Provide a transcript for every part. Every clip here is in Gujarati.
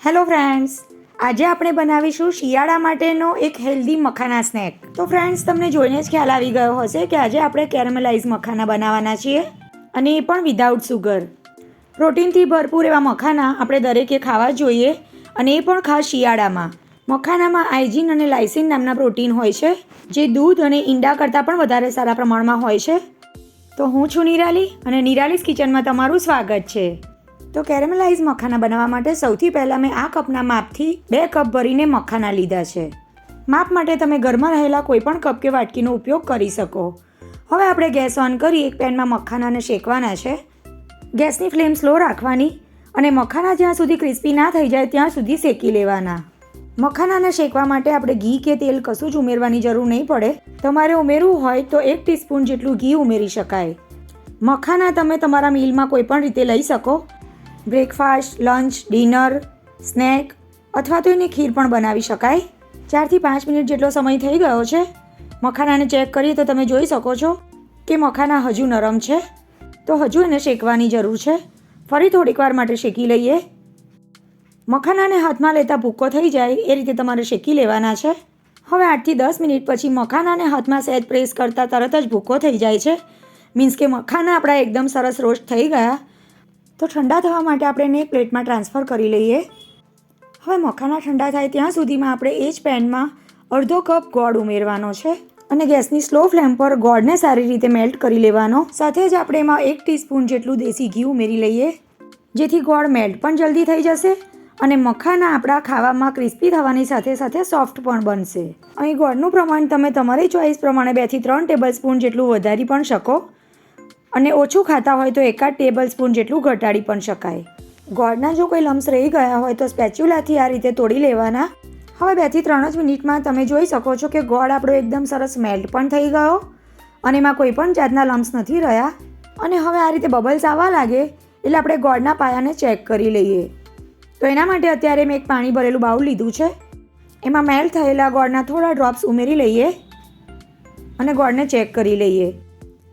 હેલો ફ્રેન્ડ્સ, આજે આપણે બનાવીશું શિયાળા માટેનો એક હેલ્ધી મખાના સ્નેક તો ફ્રેન્ડ્સ, તમને જોઈને જ ખ્યાલ આવી ગયો હશે કે આજે આપણે કેરેમલાઇઝ મખાના બનાવવાના છીએ અને એ પણ વિધાઉટ સુગર પ્રોટીનથી ભરપૂર એવા મખાના આપણે દરેકે ખાવા જોઈએ અને એ પણ ખાસ શિયાળામાં. મખાનામાં આઇજીન અને લાઇસિન નામના પ્રોટીન હોય છે, જે દૂધ અને ઈંડા કરતાં પણ વધારે સારા પ્રમાણમાં હોય છે. તો હું છું નિરાલી અને નિરાલીસ કિચનમાં તમારું સ્વાગત છે. તો કેરેમલાઇઝ મખાના બનાવવા માટે સૌથી પહેલાં મેં આ કપના માપથી બે કપ ભરીને મખાના લીધા છે. માપ માટે તમે ઘરમાં રહેલા કોઈપણ કપ કે વાટકીનો ઉપયોગ કરી શકો. હવે આપણે ગેસ ઓન કરી એક પેનમાં મખાનાને શેકવાના છે. ગેસની ફ્લેમ સ્લો રાખવાની અને મખાના જ્યાં સુધી ક્રિસ્પી ના થઈ જાય ત્યાં સુધી શેકી લેવાના. મખાનાને શેકવા માટે આપણે ઘી કે તેલ કશું જ ઉમેરવાની જરૂર નહીં પડે. તમારે ઉમેરવું હોય તો એક ટીસ્પૂન જેટલું ઘી ઉમેરી શકાય. મખાના તમે તમારા મીલમાં કોઈપણ રીતે લઈ શકો. બ્રેકફાસ્ટ, લંચ, ડિનર, સ્નેક અથવા તો એની ખીર પણ બનાવી શકાય. ચારથી પાંચ મિનિટ જેટલો સમય થઈ ગયો છે. મખાનાને ચેક કરીએ તો તમે જોઈ શકો છો કે મખાના હજુ નરમ છે. તો હજુ એને શેકવાની જરૂર છે. ફરી થોડીક વાર માટે શેકી લઈએ. મખાનાને હાથમાં લેતા ભૂક્કો થઈ જાય એ રીતે તમારે શેકી લેવાના છે. હવે આઠથી દસ મિનિટ પછી મખાનાને હાથમાં સહેજ પ્રેસ કરતાં તરત જ ભૂક્કો થઈ જાય છે. મીન્સ કે મખાના આપણા એકદમ સરસ રોસ્ટ થઈ ગયા. તો ઠંડા થવા માટે આપણે એને એક પ્લેટમાં ટ્રાન્સફર કરી લઈએ. હવે મખાના ઠંડા થાય ત્યાં સુધીમાં આપણે એ જ પેનમાં અડધો કપ ગોળ ઉમેરવાનો છે અને ગેસની સ્લો ફ્લેમ પર ગોળને સારી રીતે મેલ્ટ કરી લેવાનો. સાથે જ આપણે એમાં એક ટીસ્પૂન જેટલું દેશી ઘી ઉમેરી લઈએ, જેથી ગોળ મેલ્ટ પણ જલ્દી થઈ જશે અને મખાના આપણા ખાવામાં ક્રિસ્પી થવાની સાથે સાથે સોફ્ટ પણ બનશે. અહીં ગોળનું પ્રમાણ તમે તમારી ચોઈસ પ્રમાણે બેથી ત્રણ ટેબલ સ્પૂન જેટલું વધારી પણ શકો. અને ઓછું ખાતા હોય તો એકાદ ટેબલ સ્પૂન જેટલું ઘટાડી પણ શકાય. ગોળના જો કોઈ લમ્સ રહી ગયા હોય તો સ્પેચ્યુલાથી આ રીતે તોડી લેવાના. હવે બેથી ત્રણ જ મિનિટમાં તમે જોઈ શકો છો કે ગોળ આપણો એકદમ સરસ મેલ્ટ પણ થઈ ગયો અને એમાં કોઈ પણ જાતના લમ્સ નથી રહ્યા. અને હવે આ રીતે બબલ્સ આવવા લાગે એટલે આપણે ગોળના પાયાને ચેક કરી લઈએ. તો એના માટે અત્યારે મેં એક પાણી ભરેલું બાઉલ લીધું છે. એમાં મેલ્ટ થયેલા ગોળના થોડા ડ્રોપ્સ ઉમેરી લઈએ અને ગોળને ચેક કરી લઈએ.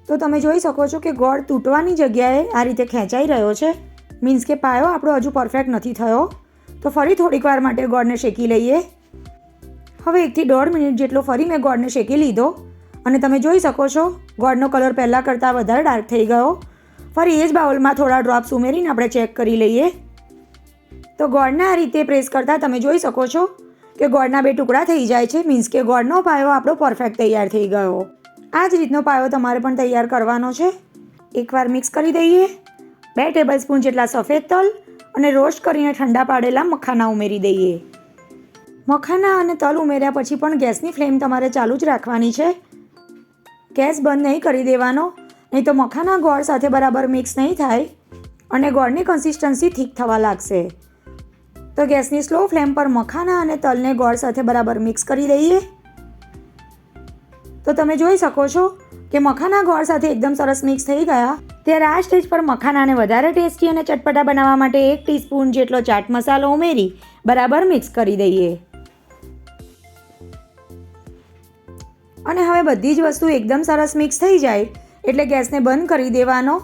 તો તમે જોઈ શકો છો કે ગોળ તૂટવાની જગ્યાએ આ રીતે ખેંચાઈ રહ્યો છે. મીન્સ કે પાયો આપણો હજુ પરફેક્ટ નથી થયો. તો ફરી થોડીક વાર માટે ગોળને શેકી લઈએ. હવે એકથી દોઢ મિનિટ જેટલો ફરી મેં ગોળને શેકી લીધો. અને તમે જોઈ શકો છો, ગોળનો કલર પહેલાં કરતાં વધારે ડાર્ક થઈ ગયો. ફરી એ જ બાઉલમાં થોડા ડ્રોપ્સ ઉમેરીને આપણે ચેક કરી લઈએ. તો ગોળને આ રીતે પ્રેસ કરતાં તમે જોઈ શકો છો કે ગોળના બે ટુકડા થઈ જાય છે. મીન્સ કે ગોળનો પાયો આપણો પરફેક્ટ તૈયાર થઈ ગયો. આ જ રીતનો પાયો તમારે પણ તૈયાર કરવાનો છે. એકવાર મિક્સ કરી દઈએ. બે ટેબલ સ્પૂન જેટલા સફેદ તલ અને રોસ્ટ કરીને ઠંડા પાડેલા મખાના ઉમેરી દઈએ. મખાના અને તલ ઉમેર્યા પછી પણ ગેસની ફ્લેમ તમારે ચાલુ જ રાખવાની છે. ગેસ બંધ નહીં કરી દેવાનો, નહીં તો મખાના ગોળ સાથે બરાબર મિક્સ નહીં થાય અને ગોળની કન્સિસ્ટન્સી ઠીક થવા લાગશે. તો ગેસની સ્લો ફ્લેમ પર મખાના અને તલને ગોળ સાથે બરાબર મિક્સ કરી દઈએ. તો તમે જોઈ શકો છો કે મખાના ગોળ સાથે એકદમ સરસ મિક્સ થઈ ગયા. ત્યારે આ સ્ટેજ પર મખાનાને વધારે ટેસ્ટી અને ચટપટા બનાવવા માટે એક ટીસ્પૂન જેટલો ચાટ મસાલો ઉમેરી બરાબર મિક્સ કરી દઈએ. અને હવે બધી જ વસ્તુ એકદમ સરસ મિક્સ થઈ જાય એટલે ગેસને બંધ કરી દેવાનો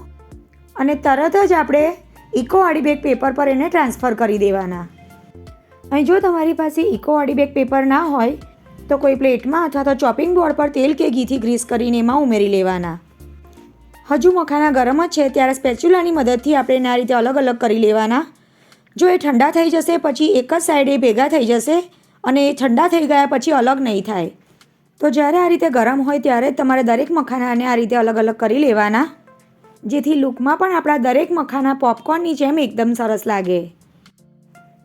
અને તરત જ આપણે ઇકો બેગ પેપર પર એને ટ્રાન્સફર કરી દેવાના. અહીં જો તમારી પાસે ઇકો બેગ પેપર ના હોય તો કોઈ પ્લેટમાં અથવા તો ચોપિંગ બોર્ડ પર તેલ કે ઘીથી ગ્રીસ કરીને એમાં ઉમેરી લેવાના. હજુ મખાના ગરમ જ છે, ત્યારે સ્પેચ્યુલાની મદદથી આપણે આ રીતે અલગ અલગ કરી લેવાના. જો એ ઠંડા થઈ જશે, પછી એક જ સાઈડે ભેગા થઈ જશે અને એ ઠંડા થઈ ગયા પછી અલગ નહીં થાય. તો જ્યારે આ રીતે ગરમ હોય, ત્યારે તમારે દરેક મખાનાને આ રીતે અલગ અલગ કરી લેવાના. જેથી લૂકમાં પણ આપણા દરેક મખાના પોપકોર્નની જેમ એકદમ સરસ લાગે.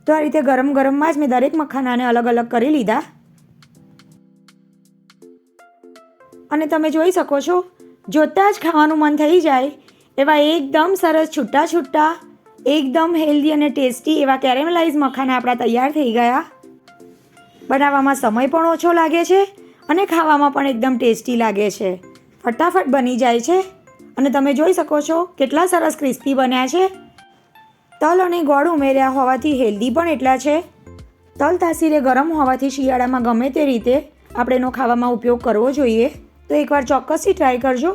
તો આ રીતે ગરમ ગરમમાં જ મેં દરેક મખાનાને અલગ અલગ કરી લીધા. અને તમે જોઈ શકો છો, જોતાં જ ખાવાનું મન થઈ જાય, એવા એકદમ સરસ છૂટા છૂટા એકદમ હેલ્ધી અને ટેસ્ટી એવા કેરેમલાઇઝ મખાના આપણા તૈયાર થઈ ગયા. બનાવવામાં સમય પણ ઓછો લાગે છે અને ખાવામાં પણ એકદમ ટેસ્ટી લાગે છે. ફટાફટ બની જાય છે. અને તમે જોઈ શકો છો કેટલા સરસ ક્રિસ્પી બન્યા છે. તલ અને ગોળ ઉમેર્યા હોવાથી હેલ્ધી પણ એટલા છે. તલ તાસીરે ગરમ હોવાથી શિયાળામાં ગમે તે રીતે આપણે એનો ખાવામાં ઉપયોગ કરવો જોઈએ. તો એકવાર ચોક્કસથી ટ્રાય કરજો.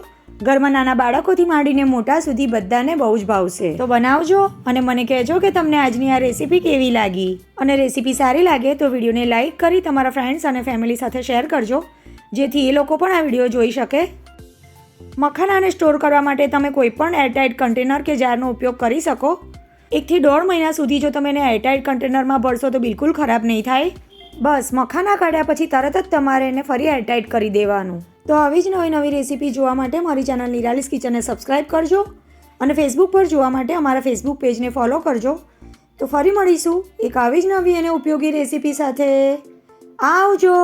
ઘરમાં નાના બાળકોથી માંડીને મોટા સુધી બધાને બહુ જ ભાવશે. તો બનાવજો અને મને કહેજો કે તમને આજની આ રેસીપી કેવી લાગી. અને રેસીપી સારી લાગે તો વિડીયોને લાઇક કરી તમારા ફ્રેન્ડ્સ અને ફેમિલી સાથે શેર કરજો, જેથી એ લોકો પણ આ વીડિયો જોઈ શકે. મખાનાને સ્ટોર કરવા માટે તમે કોઈપણ એરટાઇટ કન્ટેનર કે જારનો ઉપયોગ કરી શકો. એકથી દોઢ મહિના સુધી જો તમે એને એરટાઇટ કન્ટેનરમાં ભરશો તો બિલકુલ ખરાબ નહીં થાય. બસ, મખાના કાઢ્યા પછી તરત જ તમારે એને ફરી એરટાઇટ કરી દેવાનું. તો આવી જ નવી નવી રેસીપી જોવા માટે મારી ચેનલ નિરાલિસ કિચનને સબસ્ક્રાઈબ કરજો અને ફેસબુક પર જોવા માટે અમારા ફેસબુક પેજને ફોલો કરજો. તો ફરી મળીશું એક આવી જ નવી અને ઉપયોગી રેસીપી સાથે. આવજો!